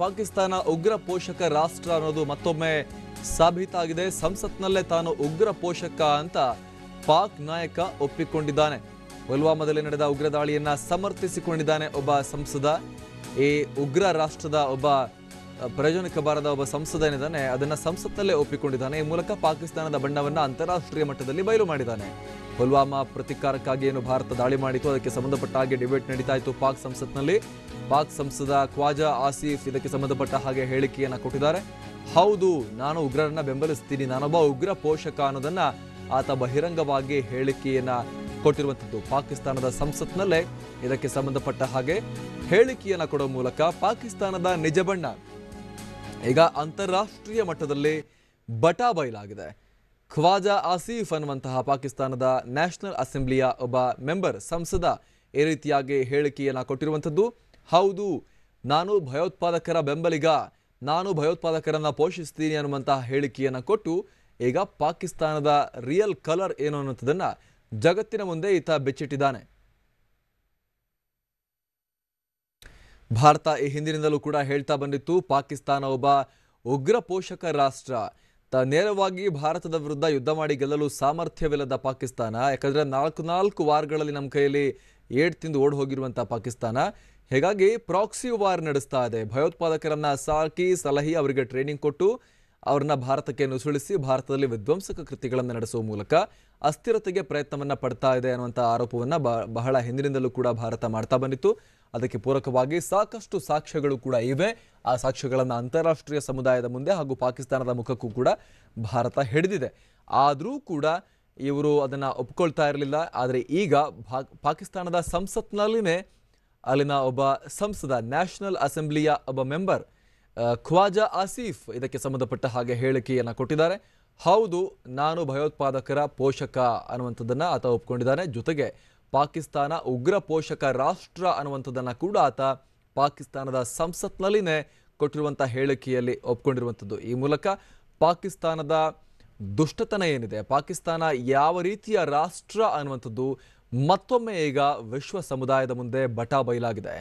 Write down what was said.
ಪಾಕಿಸ್ತಾನ ಉಗ್ರ ಪೋಷಕ ರಾಷ್ಟ್ರ ಅನ್ನೋದು ಮತ್ತೊಮ್ಮೆ ಸಾಬೀತಾಗಿದೆ. ಸಂಸತ್ನಲ್ಲೇ ತಾನು ಉಗ್ರ ಪೋಷಕ ಅಂತ ಪಾಕ್ ನಾಯಕ ಒಪ್ಪಿಕೊಂಡಿದ್ದಾನೆ. ಪುಲ್ವಾಮಾದಲ್ಲಿ ನಡೆದ ಉಗ್ರ ದಾಳಿಯನ್ನ ಸಮರ್ಥಿಸಿಕೊಂಡಿದ್ದಾನೆ ಒಬ್ಬ ಸಂಸದ. ಈ ಉಗ್ರ ರಾಷ್ಟ್ರದ ಒಬ್ಬ ಪ್ರಯೋಜನಕ್ಕೆ ಬಾರದ ಒಬ್ಬ ಸಂಸದ ಏನಿದ್ದಾನೆ ಅದನ್ನ ಸಂಸತ್ನಲ್ಲೇ ಒಪ್ಪಿಕೊಂಡಿದ್ದಾನೆ. ಈ ಮೂಲಕ ಪಾಕಿಸ್ತಾನದ ಬಣ್ಣವನ್ನು ಅಂತಾರಾಷ್ಟ್ರೀಯ ಮಟ್ಟದಲ್ಲಿ ಬಯಲು ಮಾಡಿದ್ದಾನೆ. ಪುಲ್ವಾಮಾ ಪ್ರತಿಕಾರಕ್ಕಾಗಿ ಏನು ಭಾರತ ದಾಳಿ ಮಾಡಿತು ಅದಕ್ಕೆ ಸಂಬಂಧಪಟ್ಟ ಹಾಗೆ ಡಿಬೇಟ್ ನಡೀತಾ ಇತ್ತು ಪಾಕ್ ಸಂಸತ್ನಲ್ಲಿ. ಪಾಕ್ ಸಂಸದ ಖ್ವಾಜಾ ಆಸೀಫ್ ಇದಕ್ಕೆ ಸಂಬಂಧಪಟ್ಟ ಹಾಗೆ ಹೇಳಿಕೆಯನ್ನ ಕೊಟ್ಟಿದ್ದಾರೆ. ಹೌದು, ನಾನು ಉಗ್ರರನ್ನ ಬೆಂಬಲಿಸ್ತೀನಿ. ನಾನೊಬ್ಬ ಉಗ್ರ ಪೋಷಕ ಅನ್ನೋದನ್ನ ಆತ ಬಹಿರಂಗವಾಗಿ ಹೇಳಿಕೆಯನ್ನ ಕೊಟ್ಟಿರುವಂಥದ್ದು ಪಾಕಿಸ್ತಾನದ ಸಂಸತ್ನಲ್ಲೇ ಇದಕ್ಕೆ ಸಂಬಂಧಪಟ್ಟ ಹಾಗೆ ಹೇಳಿಕೆಯನ್ನ ಕೊಡುವ ಮೂಲಕ ಪಾಕಿಸ್ತಾನದ ನಿಜ ಬಣ್ಣ ಈಗ ಅಂತಾರಾಷ್ಟ್ರೀಯ ಮಟ್ಟದಲ್ಲಿ ಬಟಾ ಬಯಲಾಗಿದೆ. ಖ್ವಾಜಾ ಆಸೀಫ್ ಅನ್ನುವಂತಹ ಪಾಕಿಸ್ತಾನದ ನ್ಯಾಷನಲ್ ಅಸೆಂಬ್ಲಿಯ ಒಬ್ಬ ಮೆಂಬರ್ ಸಂಸದ ಈ ರೀತಿಯಾಗಿ ಹೇಳಿಕೆಯನ್ನು ಕೊಟ್ಟಿರುವಂಥದ್ದು. ಹೌದು, ನಾನು ಭಯೋತ್ಪಾದಕರ ಬೆಂಬಲಿಗ, ನಾನು ಭಯೋತ್ಪಾದಕರನ್ನ ಪೋಷಿಸ್ತೀನಿ ಅನ್ನುವಂತಹ ಹೇಳಿಕೆಯನ್ನು ಕೊಟ್ಟು, ಈಗ ಪಾಕಿಸ್ತಾನದ ರಿಯಲ್ ಕಲರ್ ಏನು ಅನ್ನುವಂಥದ್ದನ್ನು ಜಗತ್ತಿನ ಮುಂದೆ ಈತ ಬೆಚ್ಚಿಟ್ಟಿದ್ದಾನೆ. ಭಾರತ ಈ ಹಿಂದಿನಿಂದಲೂ ಕೂಡ ಹೇಳ್ತಾ ಬಂದಿತ್ತು, ಪಾಕಿಸ್ತಾನ ಒಬ್ಬ ಉಗ್ರ ಪೋಷಕ ರಾಷ್ಟ್ರ. ತ ನೇರವಾಗಿ ಭಾರತದ ವಿರುದ್ಧ ಯುದ್ಧ ಮಾಡಿ ಗೆಲ್ಲಲು ಸಾಮರ್ಥ್ಯವಿಲ್ಲದ ಪಾಕಿಸ್ತಾನ. ಯಾಕಂದರೆ ನಾಲ್ಕು ನಾಲ್ಕು ವಾರ್ಗಳಲ್ಲಿ ನಮ್ಮ ಕೈಯಲ್ಲಿ ಏಡ್ ತಿಂದು ಓಡ್ ಹೋಗಿರುವಂಥ ಪಾಕಿಸ್ತಾನ. ಹೀಗಾಗಿ ಪ್ರಾಕ್ಸಿ ವಾರ್ ನಡೆಸ್ತಾ ಇದೆ. ಭಯೋತ್ಪಾದಕರನ್ನ ಸಾಕಿ ಸಲಹಿ ಅವರಿಗೆ ಟ್ರೈನಿಂಗ್ ಕೊಟ್ಟು ಅವರನ್ನ ಭಾರತಕ್ಕೆ ನುಸುಳಿಸಿ ಭಾರತದಲ್ಲಿ ವಿಧ್ವಂಸಕ ಕೃತಿಗಳನ್ನು ನಡೆಸುವ ಮೂಲಕ ಅಸ್ಥಿರತೆಗೆ ಪ್ರಯತ್ನವನ್ನ ಪಡ್ತಾ ಇದೆ ಅನ್ನುವಂಥ ಆರೋಪವನ್ನ ಬಹಳ ಹಿಂದಿನಿಂದಲೂ ಕೂಡ ಭಾರತ ಮಾಡ್ತಾ ಬಂದಿತ್ತು. ಅದಕ್ಕೆ ಪೂರಕವಾಗಿ ಸಾಕಷ್ಟು ಸಾಕ್ಷ್ಯಗಳು ಕೂಡ ಇವೆ. ಆ ಸಾಕ್ಷ್ಯಗಳನ್ನು ಅಂತಾರಾಷ್ಟ್ರೀಯ ಸಮುದಾಯದ ಮುಂದೆ ಹಾಗೂ ಪಾಕಿಸ್ತಾನದ ಮುಖಕ್ಕೂ ಕೂಡ ಭಾರತ ಹಿಡಿದಿದೆ. ಆದರೂ ಕೂಡ ಇವರು ಅದನ್ನು ಒಪ್ಕೊಳ್ತಾ ಇರಲಿಲ್ಲ. ಆದರೆ ಈಗ ಪಾಕಿಸ್ತಾನದ ಸಂಸತ್ನಲ್ಲಿನೇ ಅಲ್ಲಿನ ಒಬ್ಬ ಸಂಸದ, ನ್ಯಾಷನಲ್ ಅಸೆಂಬ್ಲಿಯ ಒಬ್ಬ ಮೆಂಬರ್ ಖ್ವಾಜಾ ಆಸೀಫ್ ಇದಕ್ಕೆ ಸಂಬಂಧಪಟ್ಟ ಹಾಗೆ ಹೇಳಿಕೆಯನ್ನು ಕೊಟ್ಟಿದ್ದಾರೆ. ಹೌದು, ನಾನು ಭಯೋತ್ಪಾದಕರ ಪೋಷಕ ಅನ್ನುವಂಥದ್ದನ್ನು ಆತ ಒಪ್ಕೊಂಡಿದ್ದಾನೆ. ಜೊತೆಗೆ ಪಾಕಿಸ್ತಾನ ಉಗ್ರ ಪೋಷಕ ರಾಷ್ಟ್ರ ಅನ್ನುವಂಥದ್ದನ್ನು ಕೂಡ ಆತ ಪಾಕಿಸ್ತಾನದ ಸಂಸತ್ನಲ್ಲಿನೇ ಕೊಟ್ಟಿರುವಂಥ ಹೇಳಿಕೆಯಲ್ಲಿ ಒಪ್ಕೊಂಡಿರುವಂಥದ್ದು. ಈ ಮೂಲಕ ಪಾಕಿಸ್ತಾನದ ದುಷ್ಟತನ ಏನಿದೆ, ಪಾಕಿಸ್ತಾನ ಯಾವ ರೀತಿಯ ರಾಷ್ಟ್ರ ಅನ್ನುವಂಥದ್ದು ಮತ್ತೊಮ್ಮೆ ಈಗ ವಿಶ್ವ ಸಮುದಾಯದ ಮುಂದೆ ಬಟಾ ಬಯಲಾಗಿದೆ